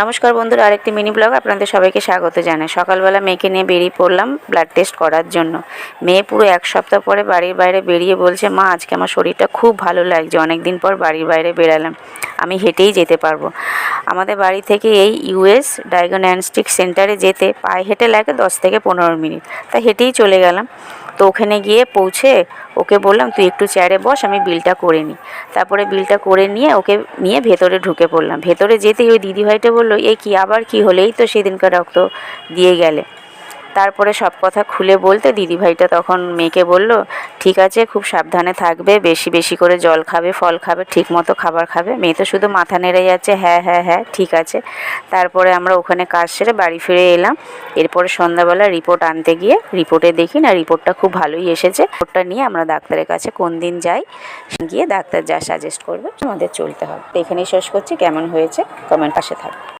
নমস্কার বন্ধুরা, আরেকটি মিনি ব্লগ আপনাদের সবাইকে স্বাগত জানাই। সকালবেলা মেয়েকে নিয়ে বেরিয়ে পড়লাম ব্লাড টেস্ট করার জন্য। মেয়ে পুরো এক সপ্তাহ পরে বাড়ির বাইরে বেরিয়ে বলছে, মা, আজকে আমার শরীরটা খুব ভালো লাগছে অনেক দিন পর বাড়ির বাইরে বেরালাম। আমি হেঁটেই যেতে পারব। আমাদের বাড়ি থেকে এই ইউএস ডায়াগনস্টিক সেন্টারে যেতে, পায়ে হেঁটে লাগে দশ থেকে পনেরো মিনিট। তা হেঁটেই চলে গেলাম। তো ওখানে গিয়ে পৌঁছে ওকে বললাম, তুই একটু চেয়ারে বস, আমি বিলটা করে নিই। তারপরে বিলটা করে নিয়ে ওকে নিয়ে ভেতরে ঢুকে পড়লাম। ভেতরে যেতেই ওই দিদিভাইটা বলল এই কি, আবার কি হলেই তো সেদিনকার রক্ত দিয়ে গেলে। তারপরে সব কথা খুলে বলতে দিদিভাইটা তখন মেয়েকে বলল, ঠিক আছে, খুব সাবধানে থাকবে, বেশি বেশি করে জল খাবে, ফল খাবে, ঠিক মতো খাবার খাবে। মেয়ে তো শুধু মাথা নেড়ে যাচ্ছে হ্যাঁ হ্যাঁ হ্যাঁ ঠিক আছে। তারপরে আমরা ওখানে কাজ সেরে বাড়ি ফিরে এলাম। এরপরে সন্ধ্যাবেলা রিপোর্ট আনতে গিয়ে রিপোর্টে দেখি, না, রিপোর্টটা খুব ভালোই এসেছে। রিপোর্টটা নিয়ে আমরা ডাক্তারের কাছে কোন দিন যাই, গিয়ে ডাক্তার যা সাজেস্ট করবে, আমাদের চলতে হবে। এখানেই শেষ করছি। কেমন হয়েছে কমেন্ট পাশে থাকবে।